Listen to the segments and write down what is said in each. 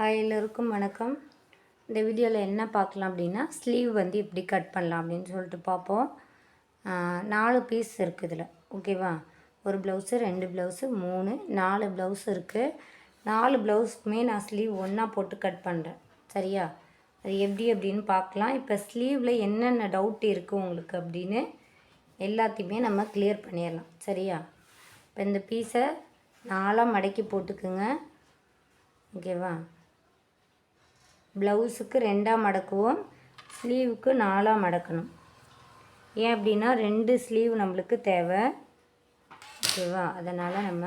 Hi எல்லோருக்கும் வணக்கம். இந்த வீடியோவில் என்ன பார்க்கலாம் அப்படின்னா ஸ்லீவ் வந்து எப்படி கட் பண்ணலாம் அப்படின்னு சொல்லிட்டு பார்ப்போம். நாலு பீஸ் இருக்குது இதில். ஓகேவா ஒரு ப்ளவுஸு ரெண்டு ப்ளவுஸு மூணு நாலு ப்ளவுஸ் இருக்குது நாலு ப்ளவுஸ்க்குமே நான் ஸ்லீவ் ஒன்றா போட்டு கட் பண்ணுறேன் சரியா? அது எப்படி அப்படின்னு பார்க்கலாம். இப்போ ஸ்லீவில் என்னென்ன டவுட் இருக்குது உங்களுக்கு அப்படின்னு எல்லாத்தையுமே நம்ம கிளியர் பண்ணிடலாம். சரியா? இப்போ இந்த பீஸை நாலாக மடக்கி போட்டுக்குங்க. ஓகேவா ப்ளவுஸுக்கு ரெண்டாக மடக்குவோம் ஸ்லீவுக்கு நாலாக மடக்கணும் ஏன் அப்படின்னா ரெண்டு ஸ்லீவ் நம்மளுக்கு தேவை. ஓகேவா? அதனால் நம்ம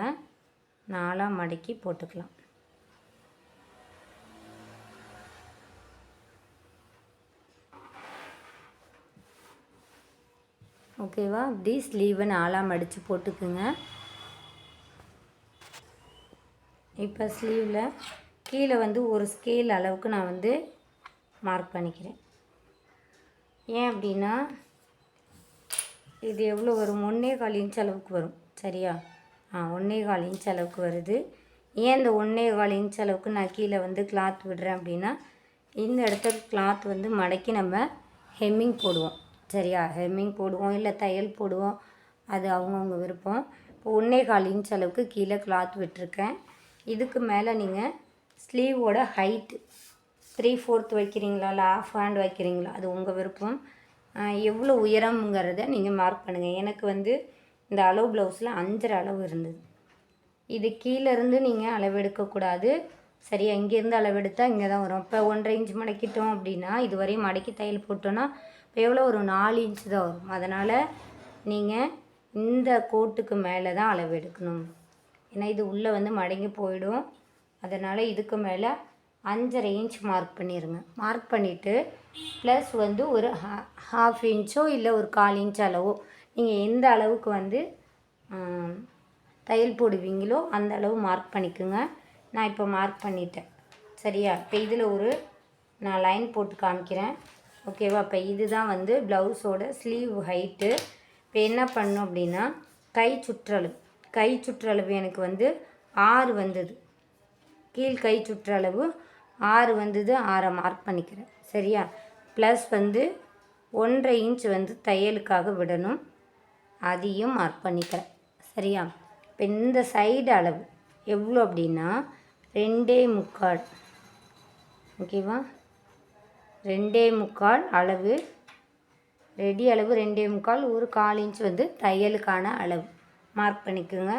நாலாக மடக்கி போட்டுக்கலாம். ஓகேவா? இப்படி ஸ்லீவை நாலாக மடித்து போட்டுக்குங்க. இப்போ ஸ்லீவில் கீழே வந்து ஒரு ஸ்கேல் அளவுக்கு நான் வந்து மார்க் பண்ணிக்கிறேன். ஏன் அப்படின்னா இது எவ்வளோ வரும்? ஒன்றே கால் இன்ச் அளவுக்கு வரும். சரியா? ஆ ஒன்றே கால் இன்ச் அளவுக்கு வருது. ஏன் இந்த ஒன்றே கால் இன்ச் அளவுக்கு நான் கீழே வந்து கிளாத் விடுறேன் அப்படின்னா இந்த இடத்துல கிளாத் வந்து மடக்கி நம்ம ஹெம்மிங் போடுவோம். சரியா? ஹெம்மிங் போடுவோம் இல்லை தையல் போடுவோம். அது அவங்கவுங்க விருப்பம். இப்போ ஒன்றே கால் இன்ச் அளவுக்கு கீழே கிளாத் விட்டுருக்கேன். இதுக்கு மேலே நீங்கள் ஸ்லீவோட ஹைட்டு த்ரீ ஃபோர்த் வைக்கிறீங்களா இல்லை ஆஃப் ஹேண்ட் வைக்கிறீங்களா? அது உங்கள் விருப்பம். எவ்வளோ உயரம்ங்கிறத நீங்கள் மார்க் பண்ணுங்கள் எனக்கு வந்து இந்த அளவு ப்ளவுஸில் அஞ்சரை அளவு இருந்தது. இது கீழேருந்து நீங்கள் அளவெடுக்கக்கூடாது சரியா இங்கேருந்து அளவெடுத்தால் இங்கே தான் வரும். இப்போ ஒன்றரை இன்ச் மடக்கிட்டோம் அப்படின்னா இது வரையும் மடக்கி தையல் போட்டோன்னா இப்போ எவ்வளோ ஒரு நாலு இன்ச்சு தான் வரும். அதனால் நீங்கள் இந்த கோட்டுக்கு மேலே தான் அளவு எடுக்கணும் ஏன்னா இது உள்ளே வந்து மடங்கி போயிடும். அதனால் இதுக்கு மேலே அஞ்சரை இன்ச் மார்க் பண்ணிடுங்க மார்க் பண்ணிவிட்டு ப்ளஸ் வந்து ஒரு ஹாஃப் இன்ச்சோ இல்லை ஒரு கால் இன்ச் அளவோ நீங்கள் எந்த அளவுக்கு வந்து தையல் போடுவீங்களோ அந்த அளவு மார்க் பண்ணிக்கோங்க. நான் இப்போ மார்க் பண்ணிட்டேன். சரியா? இப்போ இதில் ஒரு நான் லைன் போட்டு காமிக்கிறேன். ஓகேவா இப்போ இதுதான் வந்து ப்ளவுஸோட ஸ்லீவ் ஹைட்டு இப்போ என்ன பண்ணும் அப்படின்னா கை சுற்றளவு. கை சுற்றளவு எனக்கு வந்து ஆறு வந்தது. கீழ் கை சுற்றளவு ஆறு வந்தது ஆறை மார்க் பண்ணிக்கிறேன். சரியா? ப்ளஸ் வந்து ஒன்றரை இன்ச் வந்து தையலுக்காக விடணும். அதையும் மார்க் பண்ணிக்கிறேன். சரியா? இப்போ இந்த சைடு அளவு எவ்வளோ அப்படின்னா ரெண்டே முக்கால். ஓகேவா ரெண்டே முக்கால் அளவு ரெடி அளவு ரெண்டே முக்கால் ஒரு கால் இன்ச் வந்து தையலுக்கான அளவு. மார்க் பண்ணிக்கோங்க.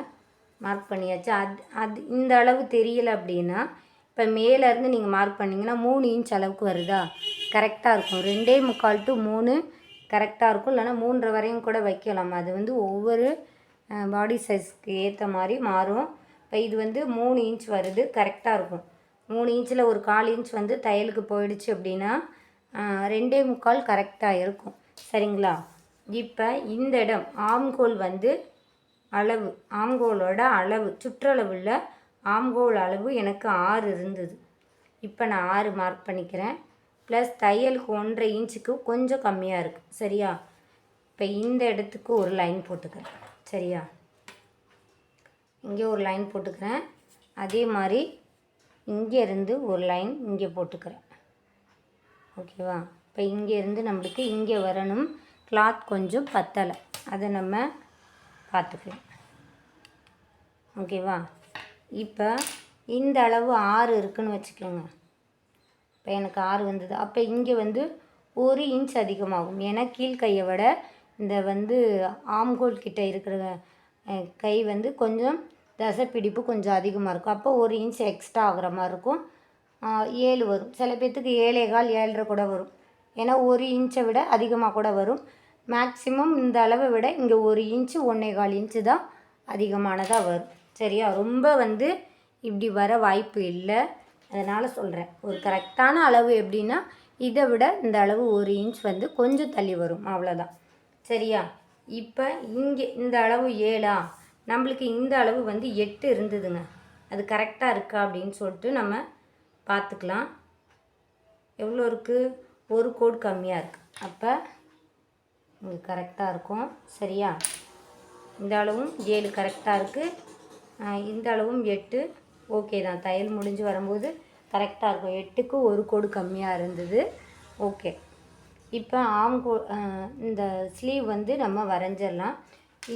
மார்க் பண்ணியாச்சு. அது அது இந்த அளவு தெரியல அப்படின்னா இப்போ மேலேருந்து நீங்கள் மார்க் பண்ணிங்கன்னா மூணு இன்ச் அளவுக்கு வருதா? கரெக்டாக இருக்கும். ரெண்டே முக்கால் டு மூணு கரெக்டாக இருக்கும். இல்லைன்னா மூன்றரை வரையும் கூட வைக்கலாம். அது வந்து ஒவ்வொரு பாடி சைஸ்க்கு ஏற்ற மாதிரி மாறும். இப்போ இது வந்து மூணு இன்ச் வருது. கரெக்டாக இருக்கும். மூணு இன்ச்சில் ஒரு கால் இன்ச் வந்து தையலுக்கு போயிடுச்சு அப்படின்னா ரெண்டே முக்கால் கரெக்டாக இருக்கும். சரிங்களா? இப்போ இந்த இடம் ஆம்கோல் வந்து அளவு ஆம்கோலோட அளவு சுற்றளவில் ஆம்கோல் அளவு எனக்கு ஆறு இருந்தது. இப்போ நான் ஆறு மார்க் பண்ணிக்கிறேன். ப்ளஸ் தையலுக்கு ஒன்றரை இன்ச்சுக்கு கொஞ்சம் கம்மியாக இருக்குது சரியா? இப்போ இந்த இடத்துக்கு ஒரு லைன் போட்டுக்கிறேன். சரியா? இங்கே ஒரு லைன் போட்டுக்கிறேன். அதே மாதிரி இங்கேருந்து ஒரு லைன் இங்கே போட்டுக்கிறேன். ஓகேவா இப்போ இங்கேருந்து நம்மளுக்கு இங்கே வரணும். கிளாத் கொஞ்சம் பத்தலை. அதை நம்ம பார்த்துக்கலாம் ஓகேவா? இப்போ இந்த அளவு ஆறு இருக்குதுன்னு வச்சுக்கோங்க. இப்போ எனக்கு ஆறு வந்தது. அப்போ இங்கே வந்து ஒரு இன்ச் அதிகமாகும். ஏன்னா கீழ்கையை விட இந்த வந்து ஆம்கோல் கிட்ட இருக்கிற கை வந்து கொஞ்சம் தசைப்பிடிப்பு கொஞ்சம் அதிகமாக இருக்கும். அப்போ ஒரு இன்ச் எக்ஸ்ட்ரா ஆகுற மாதிரி இருக்கும். ஏழு வரும். சில பேர்த்துக்கு ஏழே கால் ஏழரை கூட வரும். ஏன்னா ஒரு இன்ச்சை விட அதிகமாக கூட வரும். மேக்ஸிமம் இந்த அளவை விட இங்கே ஒரு இன்ச்சு ஒன்றே கால் இன்ச்சு தான் அதிகமானதாக வரும். சரியா? ரொம்ப வந்து இப்படி வர வாய்ப்பு இல்லை. அதனால் சொல்கிறேன் ஒரு கரெக்டான அளவு எப்படின்னா இதை விட இந்த அளவு ஒரு இன்ச் வந்து கொஞ்சம் தள்ளி வரும். அவ்வளோதான் சரியா? இப்போ இங்கே இந்த அளவு ஏழா? நம்மளுக்கு இந்த அளவு வந்து எட்டு இருந்ததுங்க. அது கரெக்டாக இருக்கா அப்படின்னு சொல்லிட்டு நம்ம பார்த்துக்கலாம். எவ்வளோ இருக்குது ஒரு கோட் கம்மியாக இருக்குது அப்போ உங்களுக்கு கரெக்டாக இருக்கும். சரியா? இந்த அளவும் ஏழு கரெக்டாக இருக்குது இந்த அளவும் எட்டு. ஓகே தான். தையல் முடிஞ்சு வரும்போது கரெக்டாக இருக்கும். எட்டுக்கு ஒரு கோடு கம்மியாக இருந்தது. ஓகே. இப்போ ஆம்கோ இந்த ஸ்லீவ் வந்து நம்ம வரைஞ்சிடலாம்.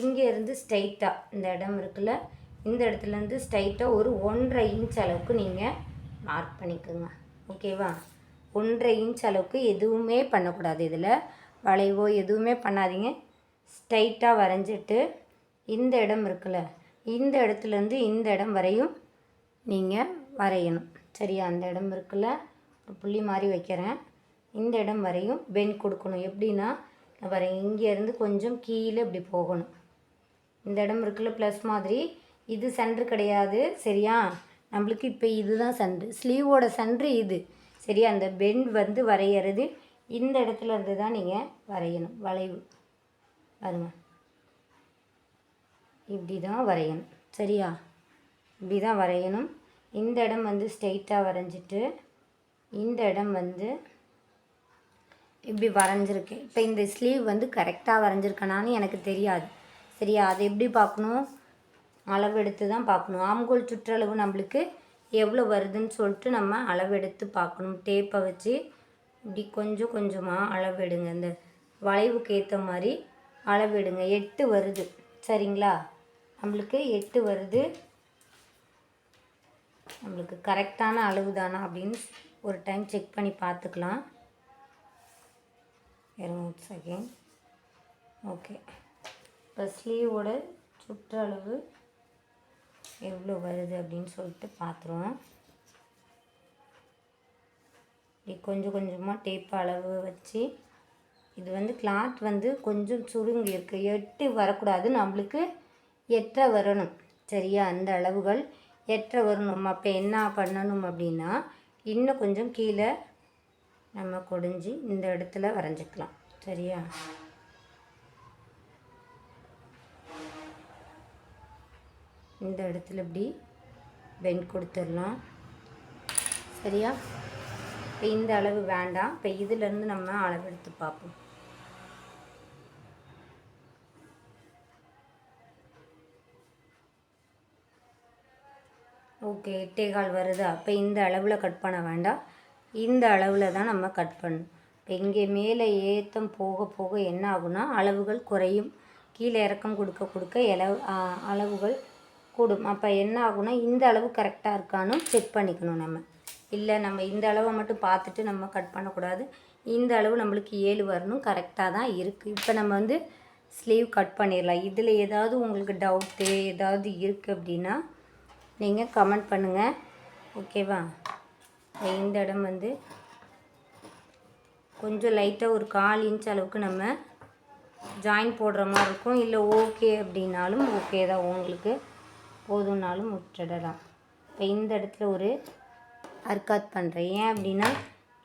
இங்கேருந்து ஸ்ட்ரைட்டாக இந்த இடம் இருக்குல்ல இந்த இடத்துலேருந்து ஸ்ட்ரைட்டாக ஒரு ஒன்றரை இன்ச் அளவுக்கு நீங்கள் மார்க் பண்ணிக்கோங்க. ஓகேவா? ஒன்றரை இன்ச் அளவுக்கு எதுவுமே பண்ணக்கூடாது இதில். வளைவோ எதுவுமே பண்ணாதீங்க. ஸ்ட்ரைட்டாக வரைஞ்சிட்டு இந்த இடம் இருக்குல்ல இந்த இடத்துலேருந்து இந்த இடம் வரையும் நீங்கள் வரையணும். சரியா? அந்த இடம் இருக்குல்ல ஒரு புள்ளி மாதிரி வைக்கிறேன். இந்த இடம் வரையும் பெண்ட் கொடுக்கணும். எப்படின்னா வர இங்கேருந்து கொஞ்சம் கீழே இப்படி போகணும். இந்த இடம் இருக்குல்ல ப்ளஸ் மாதிரி. இது சென்ட்ரு கிடையாது. சரியா? நம்மளுக்கு இப்போ இதுதான் சென்ட்ரு ஸ்லீவோட சென்ட்ரு இது. சரியா? அந்த பெண்ட் வந்து வரைகிறது இந்த இடத்துல இருந்து தான் நீங்கள் வரையணும். வளைவு. பாருங்க. இப்படி தான் வரையணும். சரியா? இப்படி தான் வரையணும். இந்த இடம் வந்து ஸ்ட்ரெயிட்டாக வரைஞ்சிட்டு இந்த இடம் வந்து இப்படி வரைஞ்சிருக்கேன். இப்போ இந்த ஸ்லீவ் வந்து கரெக்டாக வரைஞ்சிருக்கனான்னு எனக்கு தெரியாது. சரியா? அதை எப்படி பார்க்கணும்? அளவெடுத்து தான் பார்க்கணும். ஆம்கோல் சுற்றளவு நம்மளுக்கு எவ்வளோ வருதுன்னு சொல்லிட்டு நம்ம அளவெடுத்து பார்க்கணும். டேப்பை வச்சு இப்படி கொஞ்சம் கொஞ்சமாக அளவெடுங்க. இந்த வளைவுக்கு ஏற்ற மாதிரி அளவெடுங்க. எட்டு வருது. சரிங்களா? நம்மளுக்கு எட்டு வருது. நம்மளுக்கு கரெக்டான அளவு தானா அப்படின்னு ஒரு டைம் செக் பண்ணி பார்த்துக்கலாம். இரநூறு செகண்ட் ஓகே. இப்போ ஸ்லீவோட சுற்றளவு எவ்வளோ வருது அப்படின்னு சொல்லிட்டு பார்த்துருவோம். இப்படி கொஞ்சம் கொஞ்சமாக டேப் அளவு வச்சு இது வந்து கிளாத் வந்து கொஞ்சம் சுருங்கி இருக்குது எட்டு வரக்கூடாது. நம்மளுக்கு எட்ட வரணும். சரியா? அந்த அளவுகள் எட்ட வரணும். அப்போ என்ன பண்ணணும் அப்படின்னா இன்னும் கொஞ்சம் கீழே நம்ம கொடிஞ்சு இந்த இடத்துல வரைஞ்சிக்கலாம். சரியா? இந்த இடத்துல இப்படி பெண்ட் கொடுத்துடலாம். சரியா? இப்போ இந்த அளவு வேண்டாம். இப்போ இதிலேருந்து நம்ம அளவெடுத்து பார்ப்போம். ஓகே எட்டேகால் வருதா? அப்போ இந்த அளவில் கட் பண்ண வேண்டாம். இந்த அளவில் தான் நம்ம கட் பண்ணணும். இப்போ இங்கே மேலே ஏற்றம் போக போக என்ன ஆகுனா அளவுகள் குறையும். கீழே இறக்கம் கொடுக்க கொடுக்க எளவு அளவுகள் கூடும். அப்போ என்ன ஆகும்னா இந்த அளவு கரெக்டாக இருக்கான்னு செக் பண்ணிக்கணும் நம்ம. இல்லை நம்ம இந்த அளவை மட்டும் பார்த்துட்டு நம்ம கட் பண்ணக்கூடாது. இந்த அளவு நம்மளுக்கு ஏழு வரணும். கரெக்டாக தான் இருக்குது இப்போ நம்ம வந்து ஸ்லீவ் கட் பண்ணிடலாம். இதில் ஏதாவது உங்களுக்கு டவுட்டு ஏதாவது இருக்குது அப்படின்னா நீங்கள் கமெண்ட் பண்ணுங்கள் ஓகேவா இந்த இடம் வந்து கொஞ்சம் லைட்டாக ஒரு கால் இன்ச் அளவுக்கு நம்ம ஜாயின் போடுற மாதிரி இருக்கும். இல்லை ஓகே அப்படின்னாலும் ஓகே தான். உங்களுக்கு போதும்னாலும் விட்டுடலாம் இப்போ இந்த இடத்துல ஒரு அர்க்காத் பண்ணுறேன் ஏன் அப்படின்னா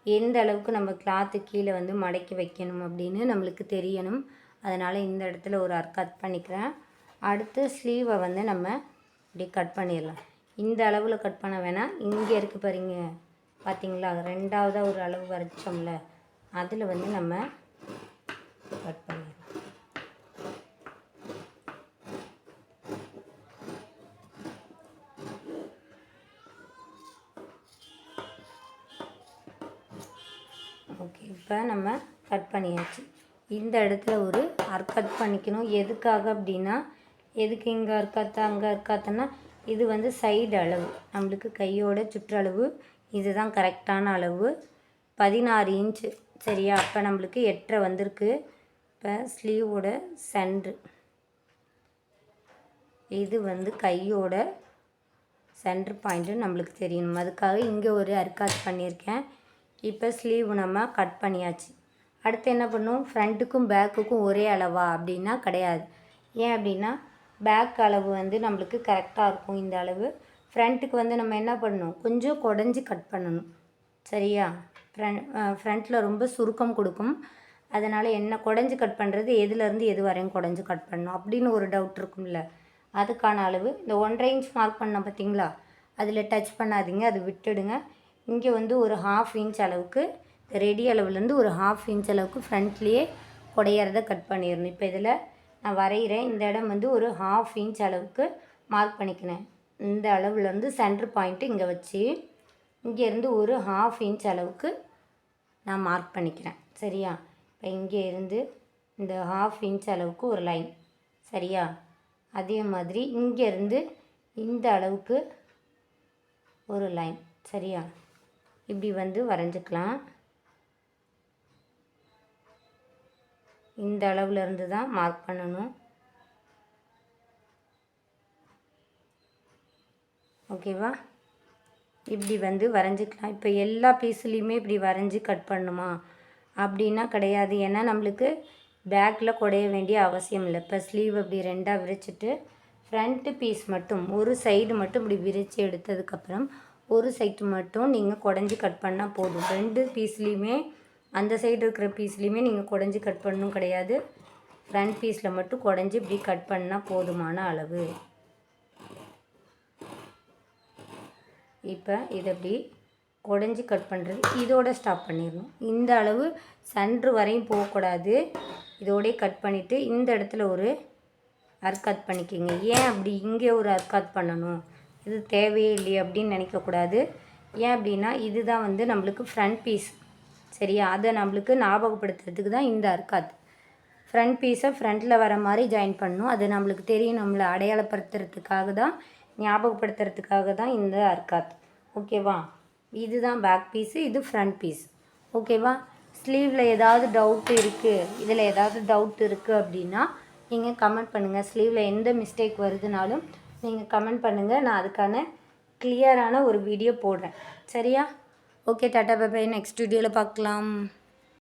எந்த அளவுக்கு நம்ம கிளாத்து கீழே வந்து மடக்கி வைக்கணும் அப்படின்னு நம்மளுக்கு தெரியணும். அதனால் இந்த இடத்துல ஒரு அர்க்காத் பண்ணிக்கிறேன். அடுத்து ஸ்லீவை வந்து நம்ம இப்படி கட் பண்ணிடலாம். இந்த அளவில் கட் பண்ண வேணாம். இங்கே இருக்குது பாருங்க. பார்த்தீங்களா ரெண்டாவதாக ஒரு அளவு வரைச்சோம்ல அதில் வந்து நம்ம கட் பண்ணிடலாம் இப்போ நம்ம கட் பண்ணியாச்சு. இந்த இடத்துல ஒரு அர்க்கத் பண்ணிக்கணும். எதுக்காக அப்படின்னா எதுக்கு இங்கே அர்க்காத்தா அங்கே அர்க்காத்தன்னா இது வந்து சைடு அளவு. நம்மளுக்கு கையோட சுற்றளவு இதுதான் கரெக்டான அளவு. பதினாறு இன்ச்சு சரியா? அப்போ நம்மளுக்கு எட்டரை வந்திருக்கு. இப்போ ஸ்லீவோட சென்ட்ரு இது வந்து கையோட சென்ட்ரு பாயிண்ட்டு நம்மளுக்கு தெரியணும். அதுக்காக இங்கே ஒரு அர்க்காத் பண்ணியிருக்கேன். இப்போ ஸ்லீவ் நம்ம கட் பண்ணியாச்சு. அடுத்து என்ன பண்ணும் ஃப்ரண்ட்டுக்கும் பேக்குக்கும் ஒரே அளவா அப்படின்னா கிடையாது. ஏன் அப்படின்னா பேக் அளவு வந்து நம்மளுக்கு கரெக்டாக இருக்கும் இந்த அளவு. ஃப்ரண்ட்டுக்கு வந்து நம்ம என்ன பண்ணணும்? கொஞ்சம் குடஞ்சி கட் பண்ணணும். சரியா? ஃப்ரண்ட் ஃப்ரண்ட்டில் ரொம்ப சுருக்கம் கொடுக்கும். அதனால் என்ன குடஞ்சி கட் பண்ணுறது எதுலேருந்து எது வரையும் குடஞ்சி கட் பண்ணணும்? அப்படின்னு ஒரு டவுட் இருக்கும்ல. அதுக்கான அளவு. இந்த ஒன்றரை இன்ச் மார்க் பண்ண பார்த்தீங்களா? அதில் டச் பண்ணாதீங்க. அது விட்டுடுங்க. இங்கே வந்து ஒரு ஹாஃப் இன்ச் அளவுக்கு ரெடி அளவுலேருந்து ஒரு ஹாஃப் இன்ச் அளவுக்கு ஃப்ரண்ட்லேயே குடையறத கட் பண்ணிடணும். இப்போ இதில் நான் வரைகிறேன் இந்த இடம் வந்து ஒரு ஹாஃப் இன்ச் அளவுக்கு மார்க் பண்ணிக்கினேன். இந்த அளவுலேருந்து சென்டர் பாயிண்ட்டு இங்கே வச்சு இங்கேருந்து ஒரு ஹாஃப் இன்ச் அளவுக்கு நான் மார்க் பண்ணிக்கிறேன் சரியா? இப்போ இங்கே இருந்து இந்த ஹாஃப் இன்ச் அளவுக்கு ஒரு லைன் சரியா? அதே மாதிரி இங்கேருந்து இந்த அளவுக்கு ஒரு லைன் சரியா? இப்படி வந்து வரைஞ்சிக்கலாம். இந்த அளவுல இருந்து தான் மார்க் பண்ணணும். ஓகேவா இப்படி வந்து வரைஞ்சிக்கலாம். இப்போ எல்லா பீஸ்லேயுமே இப்படி வரைஞ்சி கட் பண்ணுமா அப்படின்னா கிடையாது. ஏன்னா நம்மளுக்கு பேக்கில் குடைய வேண்டிய அவசியம் இல்லை. இப்போ ஸ்லீவ் இப்படி ரெண்டாக விரிச்சிட்டு ஃப்ரண்ட்டு பீஸ் மட்டும் ஒரு சைடு மட்டும் இப்படி விரித்து எடுத்ததுக்கப்புறம் ஒரு சைடு மட்டும் நீங்கள் குடஞ்சி கட் பண்ணால் போதும். ரெண்டு பீஸ்லேயுமே அந்த சைடு இருக்கிற பீஸ்லேயுமே நீங்கள் குடஞ்சி கட் பண்ணணும் கிடையாது. ஃப்ரண்ட் பீஸில் மட்டும் குடஞ்சி இப்படி கட் பண்ணால் போதுமான அளவு. இப்போ இதை அப்படி குடஞ்சி கட் பண்ணுறது இதோட ஸ்டாப் பண்ணிடணும். இந்த அளவு சன்று வரையும் போகக்கூடாது. இதோடய கட் பண்ணிவிட்டு இந்த இடத்துல ஒரு அர்க்காத் பண்ணிக்கிங்க. ஏன் அப்படி இங்கே ஒரு அர்க்காத் பண்ணணும்? இது தேவையே இல்லையே அப்படின்னு நினைக்கக்கூடாது. ஏன் அப்படின்னா இதுதான் வந்து நம்மளுக்கு ஃப்ரண்ட் பீஸ் சரியா? அதை நம்மளுக்கு ஞாபகப்படுத்துறதுக்கு தான் இந்த அர்க்காத் ஃப்ரண்ட் பீஸை ஃப்ரண்ட்டில் வர மாதிரி ஜாயின் பண்ணணும் அது நம்மளுக்கு தெரியும். நம்மளை அடையாளப்படுத்துறதுக்காக தான் ஞாபகப்படுத்துறதுக்காக தான் இந்த அர்க்காத் ஓகேவா? இதுதான் பேக் பீஸு இது ஃப்ரண்ட் பீஸ் ஓகேவா? ஸ்லீவில் ஏதாவது டவுட் இருக்குது இதில் ஏதாவது டவுட் இருக்குது அப்படின்னா நீங்கள் கமெண்ட் பண்ணுங்கள் ஸ்லீவில் எந்த மிஸ்டேக் வருதுனாலும் நீங்கள் கமெண்ட் பண்ணுங்கள் நான் அதுக்கான கிளியரான ஒரு வீடியோ போடுறேன். சரியா? ஓகே டாட்டா பாய் நெக்ஸ்ட் வீடியோவில் பார்க்கலாம்.